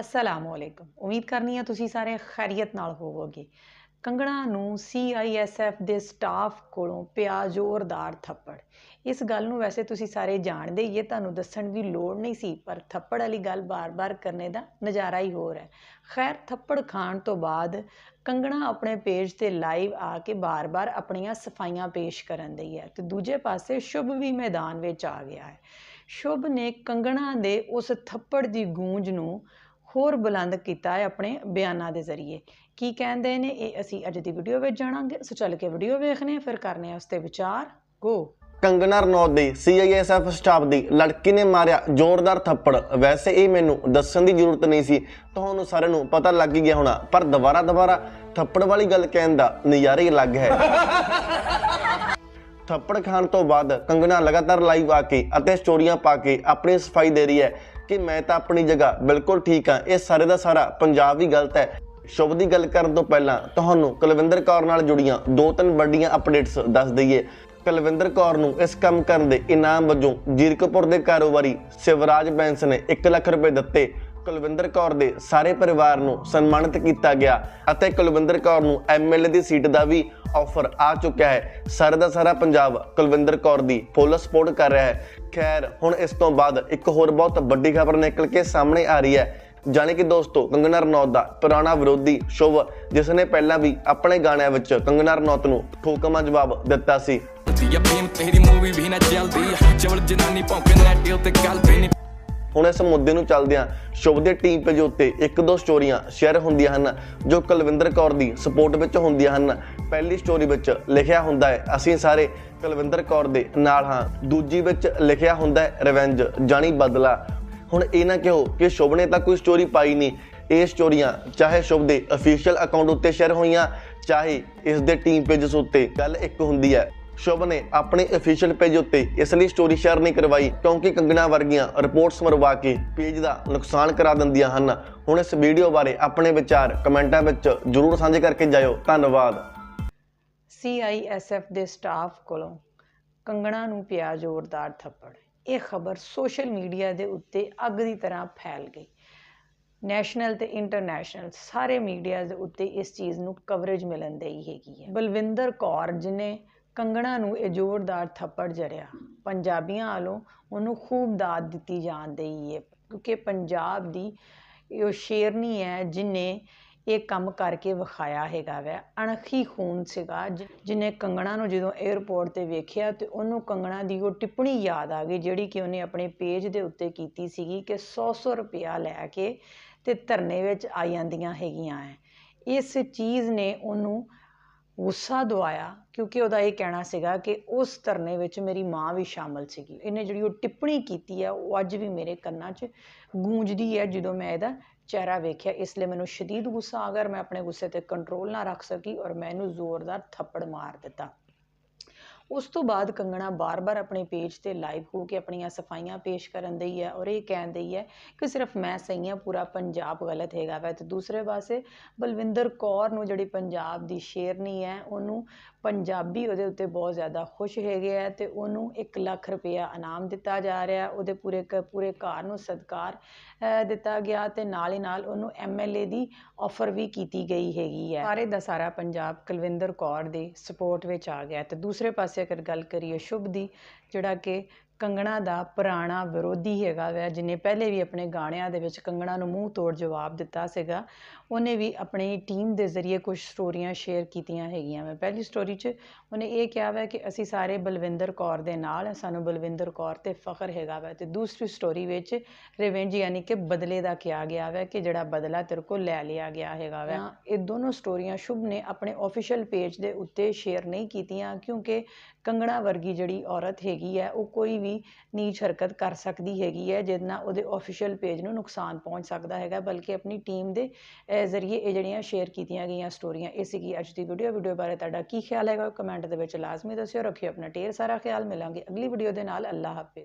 ਅਸਲਾਮੁਅਲੈਕਮ। ਉਮੀਦ ਕਰਨੀ ਆ ਤੁਸੀਂ ਸਾਰੇ ਖੈਰੀਅਤ ਨਾਲ ਹੋਵੋਗੇ। ਕੰਗਣਾ ਨੂੰ ਸੀਆਈਐਸਐਫ ਦੇ ਸਟਾਫ ਕੋਲੋਂ ਪਿਆ ਜ਼ੋਰਦਾਰ ਥੱਪੜ। ਇਸ ਗੱਲ ਨੂੰ ਵੈਸੇ ਤੁਸੀਂ ਸਾਰੇ ਜਾਣਦੇ ਹੀ ਇਹ ਤੁਹਾਨੂੰ ਦੱਸਣ ਦੀ ਲੋੜ ਨਹੀਂ ਸੀ, ਪਰ ਥੱਪੜ ਵਾਲੀ ਗੱਲ ਬਾਰ-ਬਾਰ ਕਰਨੇ ਦਾ ਨਜ਼ਾਰਾ ਹੀ ਹੋਰ ਹੈ। ਖੈਰ, ਥੱਪੜ ਖਾਣ ਤੋਂ ਬਾਅਦ ਕੰਗਣਾ ਆਪਣੇ ਪੇਜ ਤੇ ਲਾਈਵ ਆ ਕੇ ਬਾਰ-ਬਾਰ ਆਪਣੀਆਂ ਸਫਾਈਆਂ ਪੇਸ਼ ਕਰਨ ਦੀ ਹੈ ਤੇ ਦੂਜੇ ਪਾਸੇ ਸ਼ੁਭ ਵੀ ਮੈਦਾਨ ਵਿੱਚ ਆ ਗਿਆ ਹੈ। ਸ਼ੁਭ ਨੇ ਕੰਗਣਾ ਦੇ ਉਸ ਥੱਪੜ ਦੀ ਗੂੰਜ ਨੂੰ ਹੋਰ ਬੁਲੰਦ ਕੀਤਾ ਹੈ ਆਪਣੇ ਬਿਆਨਾਂ ਦੇ ਜ਼ਰੀਏ। ਕੀ ਕਹਿੰਦੇ ਨੇ? ਇਹ ਅਸੀਂ ਅੱਜ ਦੀ ਵੀਡੀਓ ਵਿੱਚ ਜਾਣਾਂਗੇ। ਸੋ ਚੱਲ ਕੇ ਵੀਡੀਓ ਵੇਖਨੇ ਫਿਰ ਕਰਨੇ ਆ ਉਸ ਤੇ ਵਿਚਾਰ। ਗੋ ਕੰਗਨਾ ਰਣੌਤ ਦੀ ਸੀਆਈਐਸਐਫ ਸਟਾਫ ਦੀ ਲੜਕੀ ਨੇ ਮਾਰਿਆ ਜ਼ੋਰਦਾਰ ਥੱਪੜ। ਵੈਸੇ ਇਹ ਮੈਨੂੰ ਦੱਸਣ ਦੀ ਜ਼ਰੂਰਤ ਨਹੀਂ ਸੀ। ਤੁਹਾਨੂੰ ਸਾਰਿਆਂ ਨੂੰ ਪਤਾ ਲੱਗ ਗਿਆ ਹੋਣਾ। ਪਰ ਦੁਬਾਰਾ ਦੁਬਾਰਾ ਥੱਪੜ ਵਾਲੀ ਗੱਲ ਕਹਿਣ ਦਾ ਨਜ਼ਾਰਾ ਹੀ ਅਲੱਗ ਹੈ। ਥੱਪੜ ਖਾਣ ਤੋਂ ਬਾਅਦ ਕੰਗਨਾ ਲਗਾਤਾਰ ਲਾਈਵ ਆ ਕੇ ਅਤੇ ਸਟੋਰੀਆਂ ਪਾ ਕੇ ਆਪਣੀ ਸਫ਼ਾਈ ਦੇ ਰਹੀ ਹੈ। ਕਿ ਮੈਂ ਤਾਂ ਆਪਣੀ ਜਗ੍ਹਾ ਬਿਲਕੁਲ ਠੀਕ ਹਾਂ। ਇਹ ਸਾਰੇ ਦਾ ਸਾਰਾ ਪੰਜਾਬ ਹੀ ਗਲਤ ਹੈ। ਸ਼ੁਭ ਦੀ ਗੱਲ ਕਰਨ ਤੋਂ ਪਹਿਲਾਂ ਤੁਹਾਨੂੰ ਕੁਲਵਿੰਦਰ ਕੌਰ ਨਾਲ ਜੁੜੀਆਂ ਦੋ ਤਿੰਨ ਵੱਡੀਆਂ ਅਪਡੇਟਸ ਦੱਸ ਦਈਏ। ਕੁਲਵਿੰਦਰ ਕੌਰ ਨੂੰ ਇਸ ਕੰਮ ਕਰਨ ਦੇ ਇਨਾਮ ਵਜੋਂ ਜੀਰਕਪੁਰ ਦੇ ਕਾਰੋਬਾਰੀ ਸਿਵਰਾਜ ਬੈਂਸ ਨੇ 1 ਲੱਖ ਰੁਪਏ ਦਿੱਤੇ। ਕੁਲਵਿੰਦਰ ਕੌਰ ਦੇ ਸਾਰੇ ਪਰਿਵਾਰ ਨੂੰ ਸਨਮਾਨਿਤ ਕੀਤਾ ਗਿਆ ਅਤੇ ਕੁਲਵਿੰਦਰ ਕੌਰ ਨੂੰ ਐਮਐਲਏ ਦੀ ਸੀਟ ਦਾ ਵੀ ਆਫਰ ਆ ਚੁੱਕਿਆ ਹੈ। ਸਾਰਾ ਦਾ ਸਾਰਾ ਪੰਜਾਬ ਕੁਲਵਿੰਦਰ ਕੌਰ ਦੀ ਫੁੱਲ ਸਪੋਰਟ ਕਰ ਰਿਹਾ ਹੈ। ਖੈਰ, ਹੁਣ ਇਸ ਤੋਂ ਬਾਅਦ ਇੱਕ ਹੋਰ ਬਹੁਤ ਵੱਡੀ ਖਬਰ ਨਿਕਲ ਕੇ ਸਾਹਮਣੇ ਆ ਰਹੀ ਹੈ। ਜਾਣੀ ਕਿ ਦੋਸਤੋ ਕੰਗਨਾ ਰਣੌਤ ਦਾ ਪੁਰਾਣਾ ਵਿਰੋਧੀ ਸ਼ੁਭ, ਜਿਸ ਨੇ ਪਹਿਲਾਂ ਵੀ ਆਪਣੇ ਗਾਣਿਆਂ ਵਿੱਚ ਕੰਗਨਾ ਰਣੌਤ ਨੂੰ ਠੋਕਮਾ ਜਵਾਬ ਦਿੱਤਾ ਸੀ। ਦੀ ਅਪੀਮ ਤੇਰੀ ਮੂਵੀ ਵੀ ਨਾ ਚੱਲਦੀ ਚਵਲ ਜਨਾਨੀ ਭੌਂਕਣ ਨੈਟ ਉੱਤੇ ਗੱਲ ਵੀ ਨਹੀਂ ਹੁਣ ਇਸ ਮੁੱਦੇ ਨੂੰ ਚੱਲਦਿਆਂ ਸ਼ੁਭ ਦੇ ਟੀਮ ਪੇਜ ਉੱਤੇ ਇੱਕ ਦੋ ਸਟੋਰੀਆਂ ਸ਼ੇਅਰ ਹੁੰਦੀਆਂ ਹਨ, ਜੋ ਕੁਲਵਿੰਦਰ ਕੌਰ ਦੀ ਸਪੋਰਟ ਵਿੱਚ ਹੁੰਦੀਆਂ ਹਨ। ਪਹਿਲੀ ਸਟੋਰੀ ਵਿੱਚ ਲਿਖਿਆ ਹੁੰਦਾ ਹੈ, ਅਸੀਂ ਸਾਰੇ ਕੁਲਵਿੰਦਰ ਕੌਰ ਦੇ ਨਾਲ ਹਾਂ। ਦੂਜੀ ਵਿੱਚ ਲਿਖਿਆ ਹੁੰਦਾ ਹੈ ਰਿਵੈਂਜ ਜਾਣੀ ਬਦਲਾ। ਹੁਣ ਇਹ ਨਾ ਕਿਹੋ ਕਿ ਸ਼ੁਭ ਨੇ ਤਾਂ ਕੋਈ ਸਟੋਰੀ ਪਾਈ ਨਹੀਂ। ਇਹ ਸਟੋਰੀਆਂ ਚਾਹੇ ਸ਼ੁਭ ਦੇ ਅਫੀਸ਼ੀਅਲ ਅਕਾਊਂਟ ਉੱਤੇ ਸ਼ੇਅਰ ਹੋਈਆਂ, ਚਾਹੇ ਇਸ ਦੇ ਟੀਮ ਪੇਜਸ ਉੱਤੇ। ਗੱਲ ਇੱਕ ਹੁੰਦੀ ਹੈ ਸ਼ੁਭ ਨੇ ਆਪਣੇ ਅਫੀਸ਼ੀਅਲ ਪੇਜ ਉੱਤੇ ਇਸ ਲਈ ਸਟੋਰੀ ਸ਼ੇਅਰ ਨਹੀਂ ਕਰਵਾਈ, ਕਿਉਂਕਿ ਕੰਗਣਾ ਵਰਗੀਆਂ ਰਿਪੋਰਟਸ ਮਰਵਾ ਕੇ ਪੇਜ ਦਾ ਨੁਕਸਾਨ ਕਰਾ ਦਿੰਦੀਆਂ ਹਨ। ਹੁਣ ਇਸ ਵੀਡੀਓ ਬਾਰੇ ਆਪਣੇ ਵਿਚਾਰ ਕਮੈਂਟਾਂ ਵਿੱਚ ਜਰੂਰ ਸਾਂਝੇ ਕਰਕੇ ਜਾਇਓ। ਧੰਨਵਾਦ। ਸੀਆਈਐਸਐਫ ਦੇ ਸਟਾਫ ਕੋਲੋਂ ਕੰਗਣਾ ਨੂੰ ਪਿਆ ਜ਼ੋਰਦਾਰ ਥੱਪੜ। ਇਹ ਖਬਰ ਸੋਸ਼ਲ ਮੀਡੀਆ ਦੇ ਉੱਤੇ ਅੱਗ ਦੀ ਤਰ੍ਹਾਂ ਫੈਲ ਗਈ। ਨੈਸ਼ਨਲ ਤੇ ਇੰਟਰਨੈਸ਼ਨਲ ਸਾਰੇ ਮੀਡੀਆ ਦੇ ਉੱਤੇ ਇਸ ਚੀਜ਼ ਨੂੰ ਕਵਰੇਜ ਮਿਲਣ ਦੀ ਹੈਗੀ ਹੈ। ਬਲਵਿੰਦਰ ਕੌਰ ਜਿਨੇ ਕੰਗਣਾ ਨੂੰ ਇਹ ਜ਼ੋਰਦਾਰ ਥੱਪੜ ਜੜਿਆ। ਪੰਜਾਬੀਆਂ ਵੱਲੋਂ ਉਹਨੂੰ ਖੂਬ ਦਾਤ ਦਿੱਤੀ ਜਾਣ ਰਹੀ ਹੈ ਕਿਉਂਕਿ ਪੰਜਾਬ ਦੀ ਉਹ ਸ਼ੇਰਨੀ ਹੈ ਜਿਹਨੇ ਇਹ ਕੰਮ ਕਰਕੇ ਵਿਖਾਇਆ ਹੈਗਾ ਵੈ। ਅਣਖੀ ਖੂਨ ਸੀਗਾ ਜਿਹਨੇ ਕੰਗਣਾ ਨੂੰ ਜਦੋਂ 에ਅਰਪੋਰਟ ਤੇ ਵੇਖਿਆ ਤੇ ਉਹਨੂੰ ਕੰਗਣਾ ਦੀ ਉਹ ਟਿੱਪਣੀ ਯਾਦ ਆ ਗਈ, ਜਿਹੜੀ ਕਿ ਉਹਨੇ ਆਪਣੇ ਪੇਜ ਦੇ ਉੱਤੇ ਕੀਤੀ ਸੀਗੀ ਕਿ 100-100 ਰੁਪਇਆ ਲੈ ਕੇ ਤੇ ਧਰਨੇ ਵਿੱਚ ਆ ਜਾਂਦੀਆਂ ਹੈਗੀਆਂ ਐ। ਇਸ ਚੀਜ਼ ਨੇ ਉਹਨੂੰ ਗੁੱਸਾ ਦਵਾਇਆ ਕਿਉਂਕਿ ਉਹਦਾ ਇਹ ਕਹਿਣਾ ਸੀਗਾ ਕਿ ਉਸ ਧਰਨੇ ਵਿੱਚ ਮੇਰੀ ਮਾਂ ਵੀ ਸ਼ਾਮਲ ਸੀਗੀ। ਇਹਨੇ ਜਿਹੜੀ ਉਹ ਟਿੱਪਣੀ ਕੀਤੀ ਹੈ ਉਹ ਅੱਜ ਵੀ ਮੇਰੇ ਕੰਨਾਂ 'ਚ ਗੂੰਜਦੀ ਹੈ ਜਦੋਂ ਮੈਂ ਇਹਦਾ ਚਿਹਰਾ ਵੇਖਿਆ। ਇਸ ਲਈ ਮੈਨੂੰ ਸ਼ਦੀਦ ਗੁੱਸਾ ਆ ਗਿਆ ਮੈਂ ਆਪਣੇ ਗੁੱਸੇ ਤੇ ਕੰਟਰੋਲ ਨਾ ਰੱਖ ਸਕੀ ਔਰ ਮੈਂ ਇਹਨੂੰ ਜ਼ੋਰਦਾਰ ਥੱਪੜ ਮਾਰ ਦਿੱਤਾ। ਉਸ ਤੋਂ ਬਾਅਦ ਕੰਗਣਾ ਬਾਰ-ਬਾਰ ਆਪਣੇ ਪੇਜ ਤੇ ਲਾਈਵ ਹੋ ਕੇ ਆਪਣੀਆਂ ਸਫਾਈਆਂ ਪੇਸ਼ ਕਰਨ ਦਈ ਹੈ ਔਰ ਇਹ ਕਹਿਣ ਦਈ ਹੈ ਕਿ ਸਿਰਫ ਮੈਂ ਸਹੀ ਹਾਂ, ਪੂਰਾ ਪੰਜਾਬ ਗਲਤ ਹੈਗਾ ਵੈ। ਤੇ ਦੂਸਰੇ ਪਾਸੇ ਬਲਵਿੰਦਰ ਕੌਰ ਨੂੰ ਜਿਹੜੀ ਪੰਜਾਬ ਦੀ ਸ਼ੇਰਨੀ ਹੈ, ਉਹਨੂੰ ਪੰਜਾਬੀ ਉਹਦੇ ਉੱਤੇ ਬਹੁਤ ਜ਼ਿਆਦਾ ਖੁਸ਼ ਹੈਗੇ ਆ ਤੇ ਉਹਨੂੰ 1 ਲੱਖ ਰੁਪਇਆ ਇਨਾਮ ਦਿੱਤਾ ਜਾ ਰਿਹਾ ਉਹਦੇ ਪੂਰੇ ਕ- ਪੂਰੇ ਘਰ ਨੂੰ ਸਤਕਾਰ ਦਿੱਤਾ ਗਿਆ ਤੇ ਨਾਲ ਹੀ ਨਾਲ ਉਹਨੂੰ ਐਮਐਲਏ ਦੀ ਆਫਰ ਵੀ ਕੀਤੀ ਗਈ ਹੈਗੀ ਹੈ। ਸਾਰੇ ਦਾ ਸਾਰਾ ਪੰਜਾਬ ਕੁਲਵਿੰਦਰ ਕੌਰ ਦੇ ਸਪੋਰਟ ਵਿੱਚ ਆ ਗਿਆ ਤੇ ਦੂਸਰੇ ਪਾਸੇ ਅਗਰ ਗੱਲ ਕਰੀਏ ਸ਼ੁਭ ਦੀ ਜਿਹੜਾ ਕਿ ਕੰਗਣਾ ਦਾ ਪੁਰਾਣਾ ਵਿਰੋਧੀ ਹੈਗਾ ਵੈ ਜਿਹਨੇ ਪਹਿਲੇ ਵੀ ਆਪਣੇ ਗਾਣਿਆਂ ਦੇ ਵਿੱਚ ਕੰਗਣਾ ਨੂੰ ਮੂੰਹ ਤੋੜ ਜਵਾਬ ਦਿੱਤਾ ਸੀਗਾ ਉਹਨੇ ਵੀ ਆਪਣੀ ਟੀਮ ਦੇ ਜ਼ਰੀਏ ਕੁਝ ਸਟੋਰੀਆਂ ਸ਼ੇਅਰ ਕੀਤੀਆਂ ਹੈਗੀਆਂ ਮੈਂ ਪਹਿਲੀ ਸਟੋਰੀ 'ਚ ਉਹਨੇ ਇਹ ਕਿਹਾ ਵੈ ਕਿ ਅਸੀਂ ਸਾਰੇ ਬਲਵਿੰਦਰ ਕੌਰ ਦੇ ਨਾਲ ਸਾਨੂੰ ਬਲਵਿੰਦਰ ਕੌਰ ਤੇ ਫਖਰ ਹੈਗਾ ਵੈ। ਤੇ ਦੂਸਰੀ ਸਟੋਰੀ ਵਿੱਚ ਰਿਵੈਂਜ ਯਾਨੀ ਕਿ ਬਦਲੇ ਦਾ ਕਿਹਾ ਗਿਆ ਵੈ ਕਿ ਜਿਹੜਾ ਬਦਲਾ ਤੇਰੇ ਕੋਲ ਲੈ ਲਿਆ ਗਿਆ ਹੈਗਾ ਵੈ। ਇਹ ਦੋਨੋਂ ਸਟੋਰੀਆਂ ਸ਼ੁਭ ਨੇ ਆਪਣੇ ਆਫੀਸ਼ੀਅਲ ਪੇਜ ਦੇ ਉੱਤੇ ਸ਼ੇਅਰ ਨਹੀਂ ਕੀਤੀਆਂ ਕਿਉਂਕਿ ਕੰਗਣਾ ਵਰਗੀ ਜਿਹੜੀ ਔਰਤ ਹੈਗੀ ਹੈ, ਉਹ ਕੋਈ ਵੀ ਨੀਚ ਹਰਕਤ ਕਰ ਸਕਦੀ ਹੈਗੀ ਹੈ, ਜਿਹਦੇ ਨਾਲ ਉਹਦੇ ਆਫੀਸ਼ੀਅਲ ਪੇਜ ਨੂੰ ਨੁਕਸਾਨ ਪਹੁੰਚ ਸਕਦਾ ਹੈਗਾ, ਬਲਕਿ ਆਪਣੀ ਟੀਮ ਦੇ ਜ਼ਰੀਏ ਇਹ ਜਿਹੜੀਆਂ ਸ਼ੇਅਰ ਕੀਤੀਆਂ ਗਈਆਂ ਸਟੋਰੀਆਂ ਇਹ ਸੀਗੀ ਅੱਜ ਦੀ ਵੀਡੀਓ ਵੀਡੀਓ ਬਾਰੇ ਤੁਹਾਡਾ ਕੀ ਖਿਆਲ ਹੈਗਾ ਕਮੈਂਟ ਦੇ ਵਿੱਚ ਲਾਜ਼ਮੀ ਦੱਸਿਓ, ਰੱਖਿਓ ਆਪਣਾ ਢੇਰ ਸਾਰਾ ਖਿਆਲ, ਮਿਲਾਂਗੇ ਅਗਲੀ ਵੀਡੀਓ ਦੇ ਨਾਲ ਅੱਲਾ ਹਾਫਿਜ਼।